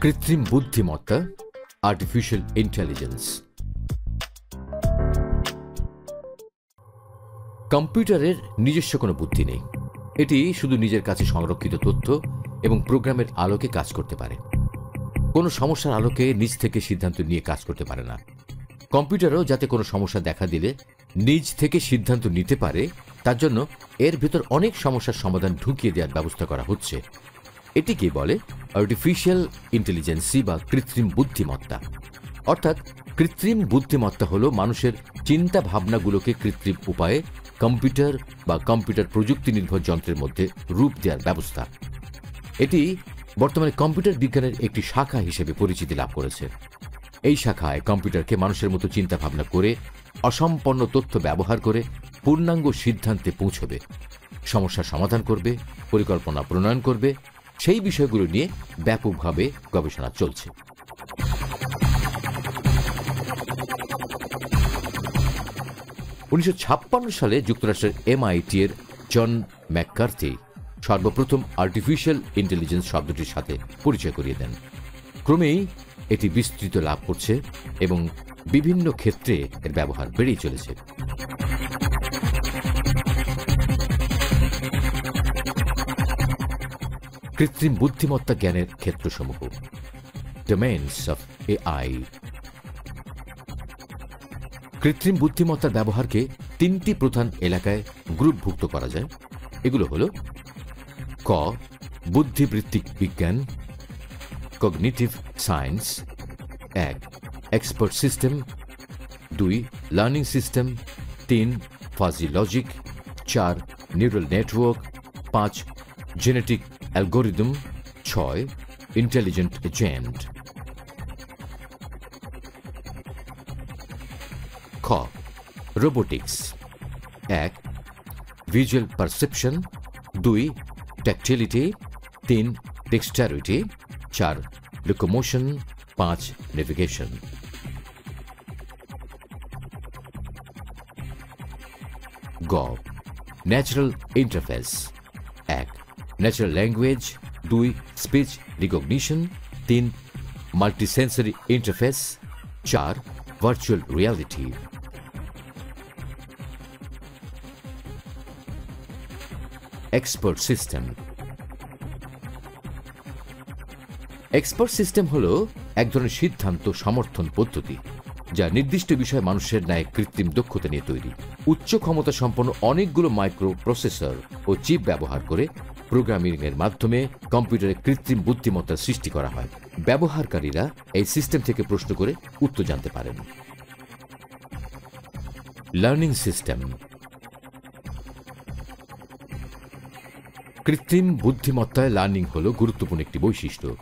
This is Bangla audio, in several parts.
কৃত্রিম বুদ্ধিমত্তা আর্টিফিশিয়াল ইন্টেলিজেন্স কম্পিউটারের নিজস্ব কোনো বুদ্ধি নেই। এটি শুধু নিজের কাছে সংরক্ষিত তথ্য এবং প্রোগ্রামের আলোকে কাজ করতে পারে। কোনো সমস্যার আলোকে নিজ থেকে সিদ্ধান্ত নিয়ে কাজ করতে পারে না। কম্পিউটারও যাতে কোনো সমস্যা দেখা দিলে নিজ থেকে সিদ্ধান্ত নিতে পারে, তার জন্য এর ভেতর অনেক সমস্যার সমাধান ঢুকিয়ে দেওয়ার ব্যবস্থা করা হচ্ছে। এটিকে বলে? আর্টিফিশিয়াল ইন্টেলিজেন্সি বা কৃত্রিম বুদ্ধিমত্তা। অর্থাৎ কৃত্রিম বুদ্ধিমত্তা হল মানুষের চিন্তা ভাবনাগুলোকে কৃত্রিম উপায়ে কম্পিউটার বা কম্পিউটার প্রযুক্তি নির্ভর যন্ত্রের মধ্যে রূপ দেওয়ার ব্যবস্থা। এটি বর্তমানে কম্পিউটার বিজ্ঞানের একটি শাখা হিসেবে পরিচিতি লাভ করেছে। এই শাখায় কম্পিউটারকে মানুষের মতো চিন্তা ভাবনা করে, অসম্পন্ন তথ্য ব্যবহার করে, পূর্ণাঙ্গ সিদ্ধান্তে পৌঁছবে সমস্যার সমাধান করবে, পরিকল্পনা প্রণয়ন করবে সেই বিষয়গুলো নিয়ে ব্যাপকভাবে গবেষণা চলছে। উনিশশো ছাপ্পান্ন সালে যুক্তরাষ্ট্রের এমআইটি এর জন ম্যাককার্থি সর্বপ্রথম আর্টিফিশিয়াল ইন্টেলিজেন্স শব্দটির সাথে পরিচয় করিয়ে দেন। ক্রমেই এটি বিস্তৃত লাভ করছে এবং বিভিন্ন ক্ষেত্রে এর ব্যবহার বেড়েই চলেছে। কৃত্রিম বুদ্ধিমত্তা জ্ঞানের ক্ষেত্রসমূহ। ডোমেন্স অফ এআই কৃত্রিম বুদ্ধিমত্তার ব্যবহারকে তিনটি প্রধান এলাকায় গ্রুপভুক্ত করা যায়। এগুলো হল, ক, বুদ্ধিবৃত্তিক বিজ্ঞান, কগনিটিভ সায়েন্স, এক, এক্সপার্ট সিস্টেম, দুই, লার্নিং সিস্টেম, তিন, ফাজি লজিক, চার, নিউরাল নেটওয়ার্ক, পাঁচ, জেনেটিক অ্যালগোরিদম ছয় ইন্টেলিজেন্ট এজেন্ট খ রোবোটিক্স এক ভিজুয়াল পারসেপশন দুই ট্যাকটিলিটি তিন ডেক্সটারিটি চার লোকোমোশন পাঁচ নেভিগেশন গ ন্যাচারাল ইন্টারফেস এক ন্যাচারাল ল্যাঙ্গুয়েজ দুই স্পিচ রিকগনিশন তিন মাল্টিসেন্সারি ইন্টারফেস চার virtual reality expert system expert system হল এক ধরনের সিদ্ধান্ত সমর্থন পদ্ধতি, যা নির্দিষ্ট বিষয়ে মানুষের ন্যায় কৃত্রিম দক্ষতা নিয়ে তৈরি। উচ্চ ক্ষমতা সম্পন্ন অনেকগুলো মাইক্রো প্রসেসর ও চিপ ব্যবহার করে প্রোগ্রামিং এর মাধ্যমে কম্পিউটারে কৃত্রিম বুদ্ধিমত্তা সৃষ্টি করা হয়। ব্যবহারকারীরা এই সিস্টেম থেকে প্রশ্ন করে উত্তর জানতে পারেন। Learning system. কৃত্রিম বুদ্ধিমত্তায় লার্নিং হল গুরুত্বপূর্ণ একটি বৈশিষ্ট্য।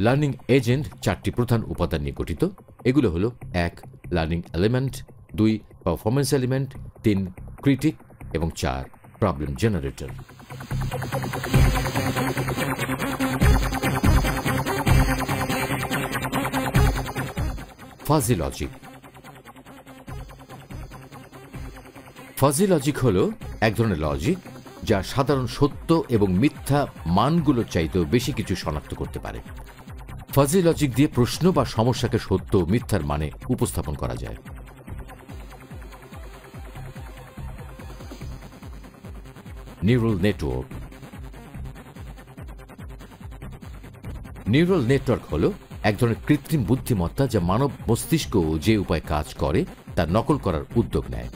লার্নিং এজেন্ট চারটি প্রধান উপাদান নিয়ে গঠিত। এগুলো হলো এক, লার্নিং এলিমেন্ট, দুই পারফরমেন্স এলিমেন্ট, তিন, ক্রিটিক এবং চার, problem generator. Fuzzy logic fuzzy logic হল এক ধরনের লজিক যা সাধারণ সত্য এবং মিথ্যা মানগুলোর চাইতেও বেশি কিছু শনাক্ত করতে পারে। ফাজি লজিক দিয়ে প্রশ্ন বা সমস্যাকে সত্য ও মিথ্যার মানে উপস্থাপন করা যায়। নিউরাল নেটওয়ার্ক নিউরাল নেটওয়ার্ক হল এক ধরনের কৃত্রিম বুদ্ধিমত্তা যা মানব মস্তিষ্ক যে উপায় কাজ করে তা নকল করার উদ্যোগ নেয়।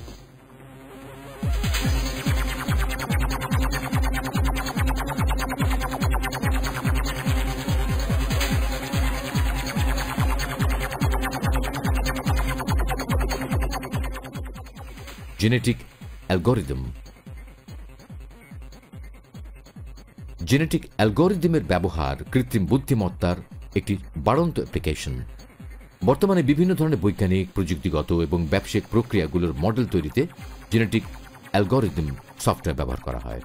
জেনেটিক অ্যালগোরিদম জেনেটিক অ্যালগোরিদমের ব্যবহার কৃত্রিম বুদ্ধিমত্তার একটি বাড়ন্ত অ্যাপ্লিকেশন বর্তমানে বিভিন্ন ধরনের বৈজ্ঞানিক, প্রযুক্তিগত এবং ব্যবসায়িক প্রক্রিয়াগুলোর মডেল তৈরিতে জেনেটিক অ্যালগোরিদম সফটওয়্যার ব্যবহার করা হয়।